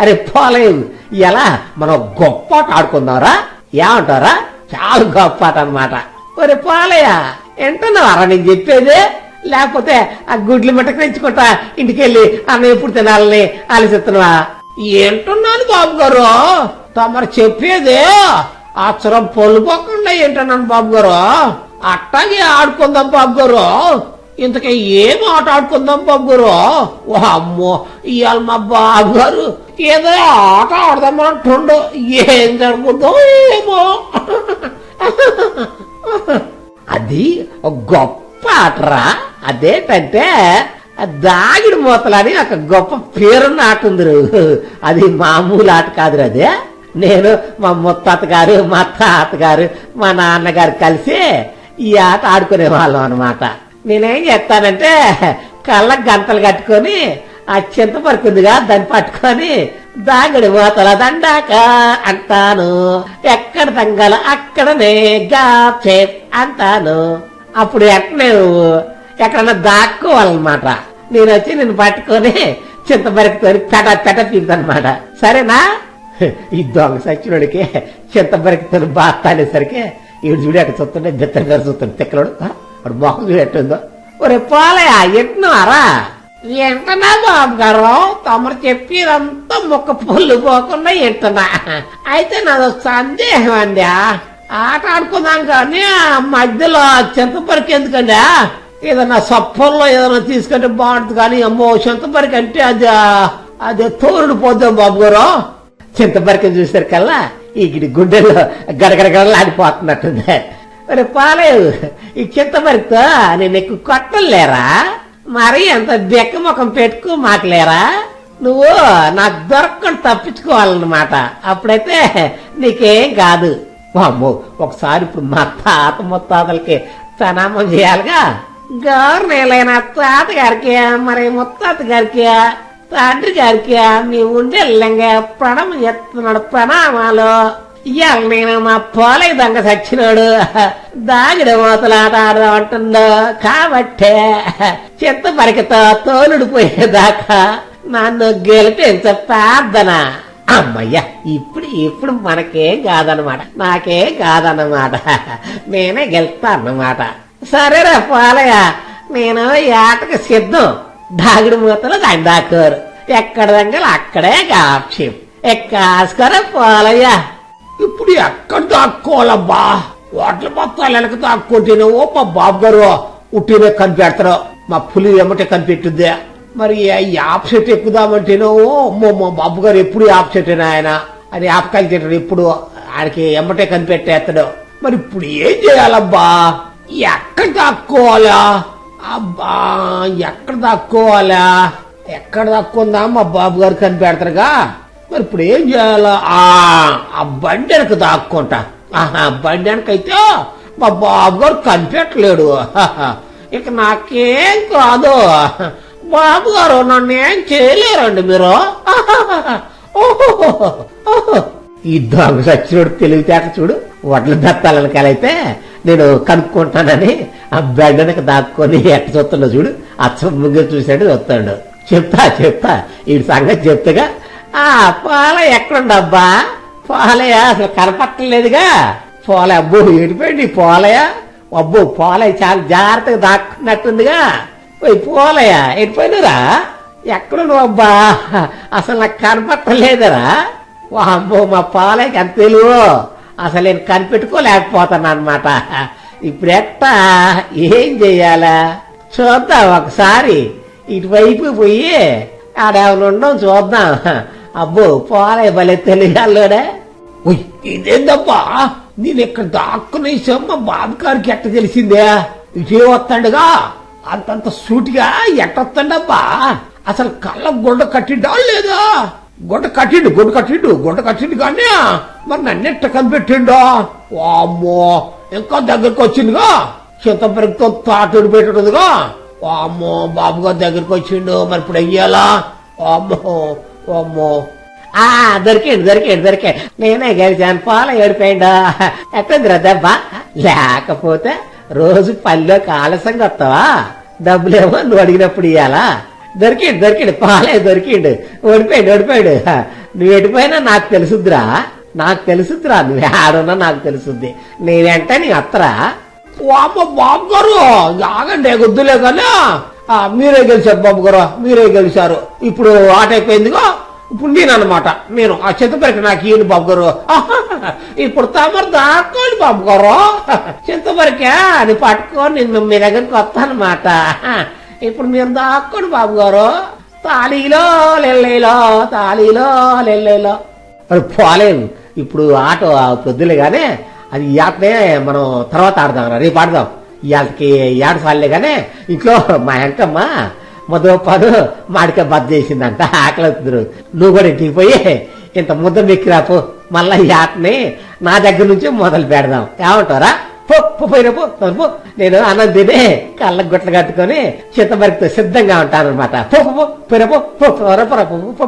అరే పోలేదు. ఎలా? మనం గొప్ప ఆడుకుందాంరా? ఏమంటారా చాలా గొప్ప అనమాట ఒరే పోలయ్య వింటున్నావారా నేను చెప్పేది? లేకపోతే ఆ గుడ్లు మటకు తెచ్చుకుంటా ఇంటికెళ్ళి అన్న ఎప్పుడు తినాలని ఆలోచిస్తున్నావా? ఏంటున్నాను బాబు గారు తమరు చెప్పేది అచ్చరం పొల్లుపోకుండా ఏంటన్నాను బాబు గారు అట్టాగే ఆడుకుందాం బాబు గారు ఇంతకీ ఏం ఆట ఆడుకుందాం బాబు గారు ఓ అమ్మో ఇవాళ మా బాబు గారు ఏదో ఆట ఆడదామంటుండు ఏం జరుగుతుందో ఏమో. అది ఒక గొప్ప ఆటరా? అదేంటంటే దాగిడి మూతలని ఒక గొప్ప పేరున్న ఆట ఉంది అది మామూలు ఆట కాదురా అదే. నేను మా ముత్తాత గారు మా తాతగారు మా నాన్నగారు కలిసి ఈ ఆట ఆడుకునే వాళ్ళం అనమాట నేనేం చేస్తానంటే కళ్ళకు గంతలు కట్టుకొని ఆ చింతపరకు ఉందిగా దాన్ని పట్టుకొని దాగుడి మూతల దండాక అంటాను. ఎక్కడ తంగాల అక్కడనే గాచే అంటాను. అప్పుడు ఎక్కడే నువ్వు ఎక్కడన్నా దాక్కోవాలన్నమాట. నేను వచ్చి నేను పట్టుకొని చింతపరకుతో పెట పెట పీకుతానమాట సరేనా? ఈ దొంగ సచ్చినోడికి చింతపరకుతో బాగా అనేసరికి ఈడు చూడు అక్కడ చూస్తుంటే బిత్తర గారు చూస్తుంటే తిక్కలోడు. వాడు బాగుంది ఎట్టుందో ఒరే పోలయా ఎట్టున్నారా ఏంటన్నా బాబు గారు తమరు చెప్పేదంతా మొక్క పుల్లు పోకుండా ఎంటున్నా అయితే నాదో సందేహం అండి ఆట ఆడుకుందాం కానీ మధ్యలో చింతపరికి ఎందుకండి ఏదన్నా సప్పల్లో ఏదైనా తీసుకుంటే బాగుంటుంది కానీ అమ్మో చింతపరికి అంటే అది అది తోరుడు పోద్దాం బాబు గారు. చింతపరికం చూసారు ఈ గిడి గుండెల్లో గడగడగడలు మరి పాలేదు ఈ చింతపరితో నేను ఎక్కువ కొట్టలేరా? మరి అంత బెక్క ముఖం పెట్టుకో మాటలేరా? నువ్వు నాకు దొరకకుండా తప్పించుకోవాలన్నమాట. అప్పుడైతే నీకేం కాదు. అమ్మో ఒకసారి ఇప్పుడు మా తాత ముత్తాతలకి ప్రణామం చేయాలిగా. గవర్నీలైన తాత గారికి మరి ముత్తాత గారికి తండ్రి గారికి మీ ఉండేళ్ళంగా ప్రణామం చేస్తున్నాడు ప్రణామాలు. ఇవాళ నేను మా పోలే దొంగ చచ్చినాడు దాగిడ మూతలాట ఆడదాం అంటుందో. కాబట్టే చెత్త పరికితో తోలుడు పోయేదాకా నన్ను గెలిపించ ప్రార్థన అమ్మయ్య ఇప్పుడు ఇప్పుడు మనకేం కాదనమాట నాకేం కాదన్నమాట. నేనే గెలుస్తా అన్నమాట. సరేరా పోలయ్య నేను ఏటకు సిద్ధం. దాగుడు మూతలు దాని దాకోరు. ఎక్కడ దంగలు అక్కడే కాప్షం ఎక్కాస్కర పోలయ్యా. ఇప్పుడు ఎక్కడ దాక్కోవాలబ్బా. వాటర్ మొత్తాలు వెనక దాక్కుంటేనేవో మా బాబు గారు ఉట్టినే కనిపెడతారు. మా పులి ఎమ్మటే కనిపెట్టుద్ది మరి ఈ యాప్ సెట్ ఎక్కుదామంటేనేవో అమ్మో మా బాబు గారు ఎప్పుడు యాప్ సెట్ ఆయన అని ఆపకాయలు తింటాడు ఎప్పుడు. ఆయనకి ఎమ్మటే కనిపెట్టేస్తాడు. మరి ఇప్పుడు ఏం చేయాలబ్బా? ఎక్కడ దాక్కోవాలా? అబ్బా ఎక్కడ దాక్కోవాలా? ఎక్కడ దాక్కుందా మా బాబు గారు కనిపెడతారుగా? మరి ఇప్పుడు ఏం చేయాలా? ఆ బండి వెనక దాక్కుంటా. ఆహా బండి వెనకైతే మా బాబు గారు కనిపెట్టలేడు. ఇక నాకేం కాదు. బాబు గారు నన్ను ఏం చేయలేరండి మీరు. ఈ దొంగ సచ్చినోడు తెలివితేట చూడు. వడ్ల దత్తాలను కలిగితే నేను కనుక్కుంటానని ఆ బెడ్డనక దాక్కొని ఎట్ట చూస్తున్నా చూడు. అచ్చం ముగ్గు చూసాడు వస్తాడు చెప్తా చెప్తా. ఈ సంగతి చెప్తగా ఆ పాల ఎక్కడుండబ్బా? పోలయ్య అసలు కనపట్టలేదుగా పోల అబ్బో ఏడిపోయింది పోలయ్య అబ్బో పోలయ్య చాలా జాగ్రత్తగా దాక్కున్నట్టుందిగా. పోయి పోలయ్య ఎడిపోయినరా ఎక్కడ అబ్బా? అసలు నాకు కనపట్టలేదురా అబ్బో మా పాలయ్యకి అంత తెలుగు అసలు నేను కనిపెట్టుకోలేకపోతాను అనమాట ఇప్పుడెట్ట ఏం చెయ్యాలా? చూద్దాం ఒకసారి. ఇటువైపు పోయి ఆడేమైనా ఉండడం చూద్దాం. అబ్బో పోలే భలే తెలియాలోడే ఉయ్ ఇదేందప్పా నేను ఇక్కడ దాక్కునే మా బాబు ఎట్ట తెలిసిందే? ఇటే అంతంత సూటిగా ఎట్టొస్తాడబ్బా? అసలు కళ్ళ గుడ్డ కట్టిండా లేదా? గుడ్డ కట్టిండు గుడ్డ కట్టిండు గుడ్డ కట్టిండు కానీ మరి నన్నెట్ట కనిపెట్టిండో? వామ్మో ఇంకా దగ్గరకు వచ్చిందిగా చింతపరితో తాటుడు పెట్టుడుగా వామ్మో బాబుగారు దగ్గరకు వచ్చిండు మరి ఇప్పుడు అయ్యాలా వామ్మో అమ్మో ఆ దొరికిండు దొరికిండు దొరికాడు. నేనే గెలిచాను పాల ఏడిపోయిండా? ఎట్టిందిరా దెబ్బ? లేకపోతే రోజు పల్లెకి ఆలస్యంగా వస్తావా డబ్బులేమో నువ్వు అడిగినప్పుడు ఇయ్యాలా? దొరికిండు దొరికిండు పాలే దొరికిండు. ఓడిపోయాడు ఓడిపోయాడు. నువ్వు ఎడిపోయినా నాకు తెలుసుద్రా నాకు తెలుసుద్రా నువ్వు ఆడున్నా నాకు తెలుసుద్ది. నీ వెంట నీ అత్తరా? బాబు గారు ఆగండి గుద్దులే కానీ. మీరే గెలిచారు బాబు గారు మీరే గెలిచారు. ఇప్పుడు ఆట అయిపోయిందిగా ఇప్పుడు నేనమాట నేను ఆ చింతపరికి నాకు ఈయన బాబు గారు. ఇప్పుడు తమరు దాక్కోండి బాబు గారు. చింతపరికే అని పట్టుకొని నేను మీ దగ్గరికి వస్తానమాట ఇప్పుడు మీరు దాక్కోండి బాబు గారు. తాళీలో లెల్లైలో తాళీలో లెల్లైలో. మరి పోలేం. ఇప్పుడు ఆట పొద్దులే కానీ అది ఆటనే మనం తర్వాత ఆడదాం రా, రేపు ఆడదాం. ఇవాళకి ఏడు పడలే కానీ ఇంట్లో మా వెంకమ్మ మధుపాడు మాడికాయ బద్ద చేసిందంట ఆకలి అవుతుంది నువ్వు కూడా ఇంటికి పోయి ఇంత ముద్ద మెక్కిరాపు మళ్ళా ఈ ఆటని నా దగ్గర నుంచి మొదలు పెడదాం. ఏమంటారా పో పో పోయిరా పో పో. నేను అన్నం తిని కళ్ళకు గుట్టలు కట్టుకొని చింతమరికితో సిద్ధంగా ఉంటాను అనమాట పో, పో పోయిరా పో పో పో.